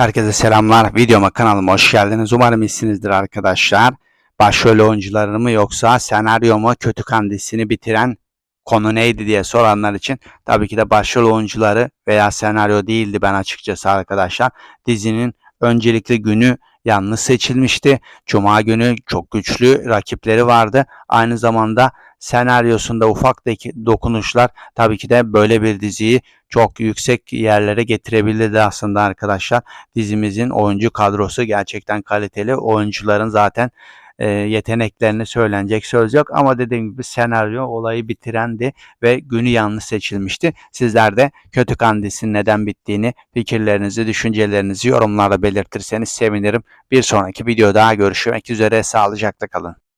Herkese selamlar. Videoma kanalıma hoş geldiniz. Umarım iyisinizdir arkadaşlar. Başrol oyuncuları mı yoksa senaryo mu kötü kandisini bitiren konu neydi diye soranlar için tabii ki de başrol oyuncuları veya senaryo değildi ben açıkçası arkadaşlar. Dizinin öncelikli günü yalnız seçilmişti. Cuma günü çok güçlü rakipleri vardı. Aynı zamanda senaryosunda ufak dokunuşlar tabii ki de böyle bir diziyi çok yüksek yerlere getirebilirdi aslında arkadaşlar. Dizimizin oyuncu kadrosu gerçekten kaliteli. Oyuncuların zaten e, yeteneklerini söylenecek söz yok ama dediğim gibi senaryo olayı bitirendi ve günü yanlış seçilmişti. Sizler de kötü kandisinin neden bittiğini, fikirlerinizi, düşüncelerinizi yorumlarda belirtirseniz sevinirim. Bir sonraki videoda görüşmek üzere. Sağlıcakla kalın.